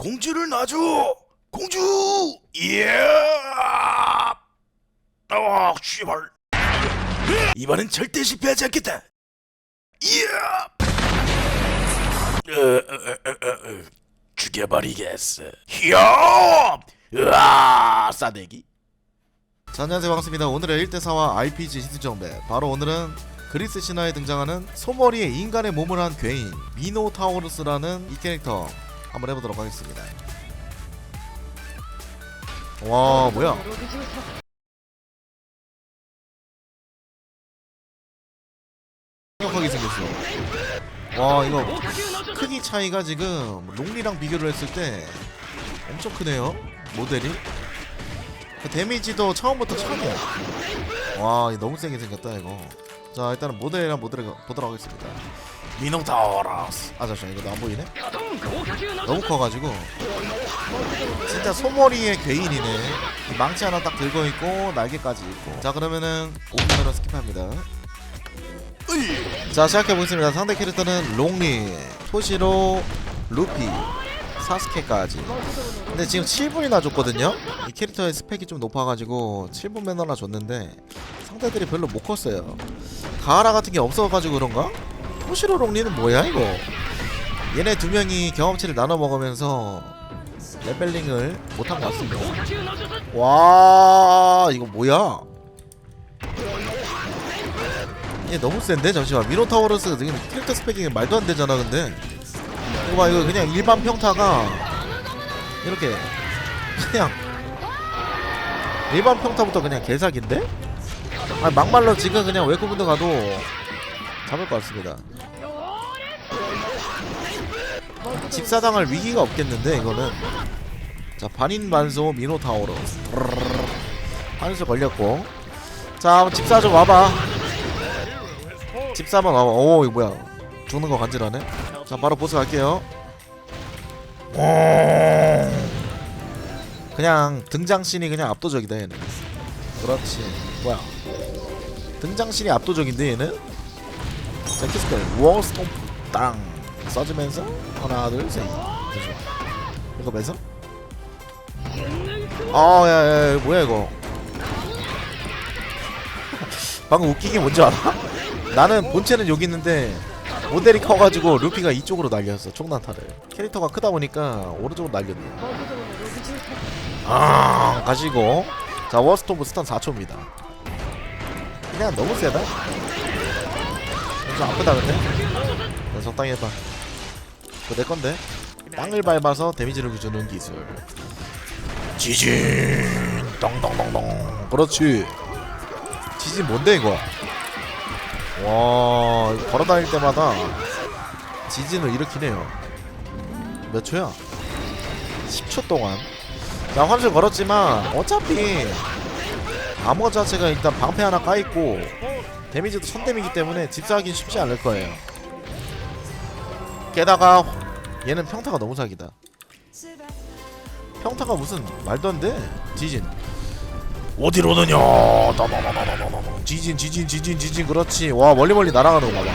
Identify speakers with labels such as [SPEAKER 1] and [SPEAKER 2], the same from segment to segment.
[SPEAKER 1] 공주를 놔줘! 공주! 예! 아, 씨발. 이번엔 절대 실패하지 않겠다. 예! 어, 어, 어, 어, 어. 죽여버리겠어. 히야! 으아! 싸대기
[SPEAKER 2] 자, 안녕하세요. 반갑습니다. 오늘의 1대4와 RPG 히트정배. 바로 오늘은 그리스 신화에 등장하는 소머리에 인간의 몸을 한 괴인 미노타우루스라는 이 캐릭터 한번 해보도록 하겠습니다. 와 뭐야? 강력하게 생겼어. 와 이거 크기 차이가 지금 롱리랑 비교를 했을 때 엄청 크네요. 모델이 그 데미지도 처음부터 처음이야. 와 너무 세게 생겼다 이거. 자 일단은 모델이랑 모델을 보도록 하겠습니다.
[SPEAKER 1] 미노타우러스.
[SPEAKER 2] 아 잠시만 이거 안 보이네? 너무 커가지고. 진짜 소머리의 괴인이네. 이 망치 하나 딱 들고 있고 날개까지 있고. 자 그러면은 5분으로 스킵합니다. 자 시작해보겠습니다. 상대 캐릭터는 롱리 토시로 루피 사스케까지. 근데 지금 7분이나 줬거든요? 이 캐릭터의 스펙이 좀 높아가지고 7분 매너나 줬는데 상대들이 별로 못 컸어요. 가하라 같은 게 없어가지고 그런가? 토시로 롱리는 뭐야 이거? 얘네 두 명이 경험치를 나눠 먹으면서 레벨링을 못한 것 같습니다. 와 이거 뭐야? 얘 너무 센데? 잠시만. 미노타우러스 캐릭터 스펙이 말도 안 되잖아 근데 이거 봐 이거 그냥 일반 평타가 이렇게 그냥 일반 평타부터 그냥 개사기인데? 아 막말로 지금 그냥 외국분도 가도 잡을 것 같습니다. 집사당할 위기가 없겠는데 이거는? 자 반인반소 미노타우러스 한수 걸렸고. 자 집사 좀 와봐. 집사 한번 와봐. 오 이거 뭐야. 죽는 거 간지라네 자 바로 보스 갈게요. 그냥 등장씬이 그냥 압도적이다 얘는. 그렇지. 뭐야? 등장씬이 압도적인데 얘는? 자 키스펠 워스톰 땅 써주면서 하나 둘셋. 이거 매서 아야야 뭐야 이거? 방금 웃긴 게 뭔지 알아? 나는 본체는 여기 있는데 모델이 커가지고 루피가 이쪽으로 날렸어 총난타를. 캐릭터가 크다 보니까 오른쪽으로 날렸네. 아 가시고. 자 워스톰브 스턴 4초입니다. 그냥 너무 세다? 좀 아프다 근데? 야, 적당히 해봐. 그거 내 건데? 땅을 밟아서 데미지를 주는 기술.
[SPEAKER 1] 지진! 덩덩덩덩.
[SPEAKER 2] 그렇지. 지진 뭔데 이거 와 걸어다닐 때마다 지진을 일으키네요. 몇 초야? 10초 동안. 자 환술 걸었지만 어차피 암호 자체가 일단 방패 하나 까있고 데미지도 선데미기 때문에 집사하긴 쉽지 않을 거예요. 게다가 얘는 평타가 너무 사기다. 평타가 무슨 안돼? 지진
[SPEAKER 1] 어디로 오느냐 따다다다다다다.
[SPEAKER 2] 지진 지진 지진 지진. 그렇지. 와 멀리 멀리 날아가는 거 봐봐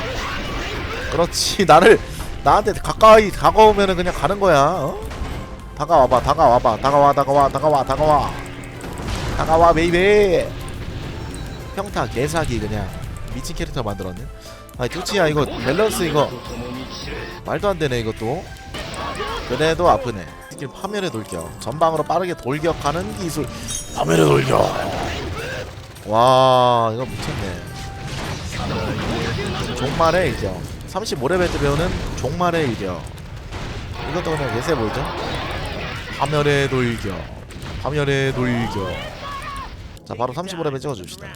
[SPEAKER 2] 그렇지. 나를 나한테 가까이 다가오면은 그냥 가는 거야 어? 다가와봐 다가와봐. 다가와 다가와 다가와 다가와. 다가와 베이베. 평타 개사기 그냥. 미친 캐릭터 만들었네. 아니 뚜치야 이거 밸런스 이거. 말도 안 되네 이것도. 그래도 아프네. 스킬 파멸의 돌격. 전방으로 빠르게 돌격하는 기술
[SPEAKER 1] 화면에 돌려.
[SPEAKER 2] 와 이거 미쳤네. 종말의 일격. 35레벨 때 배우는 종말의 일격. 이것도 그냥 예세 보이죠? 파멸의 돌격. 파멸의 돌격. 자 바로 35레벨 찍어줍시다.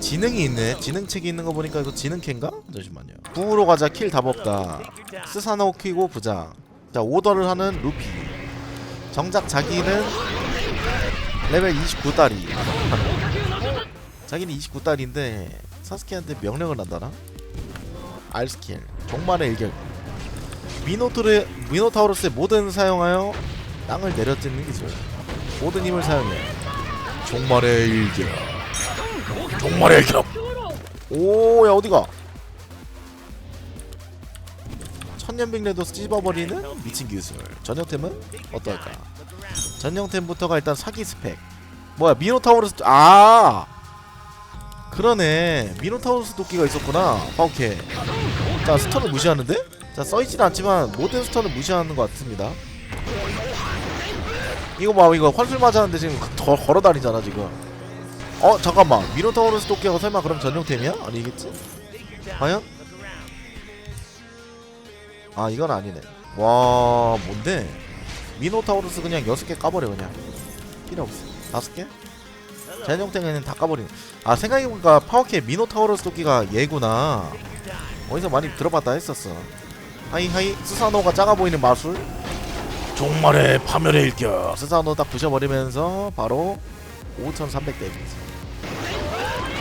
[SPEAKER 2] 지능이 있네. 지능책이 있는 거 보니까 이거 지능캔가? 잠시만요. 구으로 가자. 킬 답없다. 스사노 키고 부장 자 오더를 하는 루피. 정작 자기는 레벨 29달이 자기는 29달인데 사스케한테 명령을 한다나? 알스킬. 종말의 일격. 미노토르 미노타우루스의 모든 사용하여 땅을 내려찍는 기술. 모든 힘을 사용해. 종말의 일격.
[SPEAKER 1] 종말의 겹
[SPEAKER 2] 오야 어디가 천년백내도 씹어버리는 미친 기술. 전용템은 어떨까? 전용템부터가 일단 사기 스펙. 뭐야 미노타우루스 아! 그러네. 미노타우루스 도끼가 있었구나. 오케이. 자 스턴을 무시하는데? 자 써있진 않지만 모든 스턴을 무시하는 것 같습니다. 이거 봐 이거 환술 맞았는데 지금 더 걸어다니잖아 지금. 어 잠깐만. 미노타우루스 도끼가 설마 그럼 전용템이야? 아니겠지? 과연? 아 이건 아니네. 와 뭔데? 미노타우루스 그냥 6개 까버려 그냥. 필요 없어. 5개? 전용템에는 다 까버리네. 아 생각해보니까 파워캐 미노타우루스 도끼가 얘구나. 어디서 많이 들어봤다 했었어. 하이 하이. 스사노가 작아 보이는 마술.
[SPEAKER 1] 종말의 파멸의 일격.
[SPEAKER 2] 스사노 딱 부셔버리면서 바로 5300 데미지.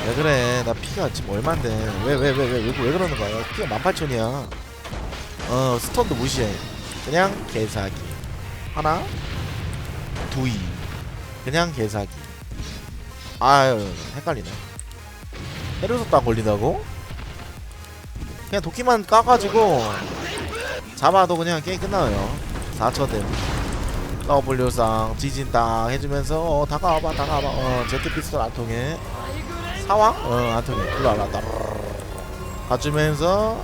[SPEAKER 2] 왜 그래? 나 피가 지금 얼만데? 왜 왜 왜 왜왜 그러는 거야? 피가 18,000이야 어 스턴도 무시해. 그냥 개사기. 하나 두이. 그냥 개사기. 아유 헷갈리네. 헤르소도 안 걸린다고? 그냥 도끼만 까가지고 잡아도 그냥 게임 끝나요. 4천 데미지 W상 지진 딱 해주면서 어, 다가와봐 다가와봐. 어 제트 피스톨 안 통해. 사왕? 어 안 통해. 일로 와라. 따르르르. 가주면서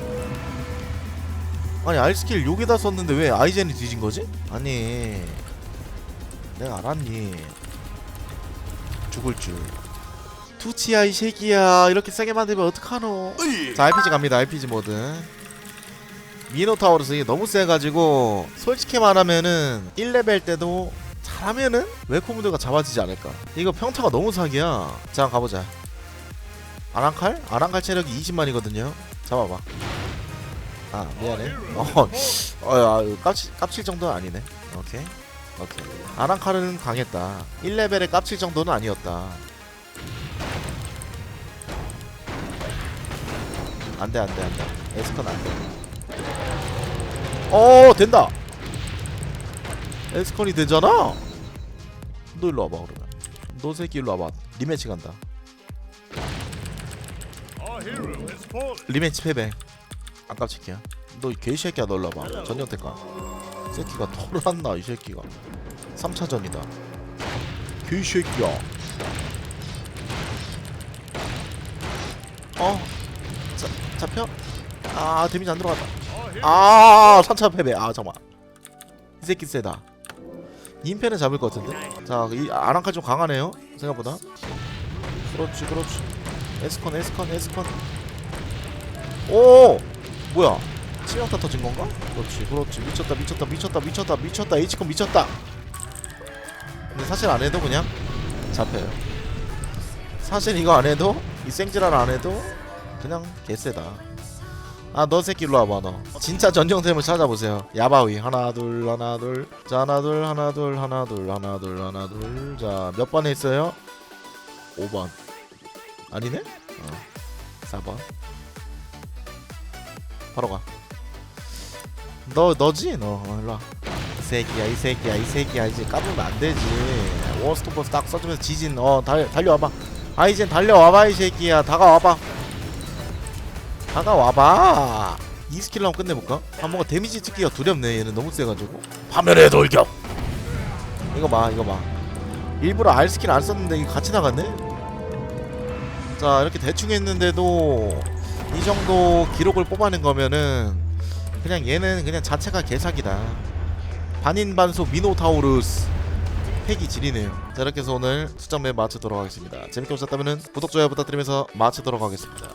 [SPEAKER 2] 아니 알스킬 여기다 썼는데 왜 아이젠이 뒤진 거지? 아니. 내가 알았니? 죽을 줄. 투치야 이 새끼야. 이렇게 세게 만들면 어떡하노. 자 RPG 갑니다. RPG 모드. 미노타우루스 이게 너무 세가지고 솔직히 말하면은 1레벨 때도 잘하면은 웨코무드가 잡아지지 않을까. 이거 평타가 너무 사기야. 자 가보자. 아랑칼? 아랑칼 체력이 20만이거든요. 잡아봐 아 미안해. 어, 어 야, 깝칠, 깝칠 정도는 아니네. 오케이. 오케이. 아랑칼은 강했다. 1레벨에 깝칠 정도는 아니었다. 안돼 안돼 안돼. 에스컨 안돼. 어 된다! 에스컨이 되잖아? 너 일로 와봐 그러면. 너 새끼 일로 와봐. 리매치 간다. 리매치 패배 아깝지키야? 너 개새끼야 너 일로 와봐. 전용태가 새끼가 털어놨나 이 새끼가. 3차전이다. 개새끼야. 어? 자, 잡혀? 아 데미지 안 들어갔다. 아 3차 패배. 아 잠깐만. 이 새끼 세다. 인패는 잡을 것 같은데? 자이 아랑칼 좀 강하네요 생각보다. 그렇지 그렇지. 에스컨 에스컨 에스컨. 오 뭐야? 치명타 터진 건가? 그렇지 그렇지. 미쳤다 미쳤다 미쳤다 미쳤다 미쳤다. H컨 미쳤다. 근데 사실 안 해도 그냥 잡혀요. 사실 이거 안 해도 이 생지랄 안 해도 그냥 개쎄다. 아 너 새끼 일로 와봐 너. 진짜 전용템을 찾아보세요. 야바위. 하나 둘 하나 둘 자 하나 둘 하나 둘 하나 둘 하나 둘 하나 둘 자 몇 번에 있어요? 5번. 아니네? 어. 4번 바로 가 너 너지? 너 어, 일로 와 이 새끼야 이 새끼야 이 새끼야. 이제 까불면 안 되지. 워스토퍼스 딱 써주면서 지진 어 달, 달려와봐. 아 이젠 달려와봐 이 새끼야. 다가와봐. 다가와봐. 이 스킬로 한번 끝내볼까? 아 뭔가 데미지 찍기가 두렵네 얘는 너무 세가지고.
[SPEAKER 1] 파멸의 돌격.
[SPEAKER 2] 이거 봐 이거 봐. 일부러 R 스킬 안 썼는데 이거 같이 나갔네? 자 이렇게 대충 했는데도 이 정도 기록을 뽑아낸 거면은 그냥 얘는 그냥 자체가 개사기다. 반인반소 미노타우루스. 팩이 지리네요. 자 이렇게 해서 오늘 수정맵 마치도록 하겠습니다. 재밌게 보셨다면 구독 좋아요 부탁드리면서 마치도록 하겠습니다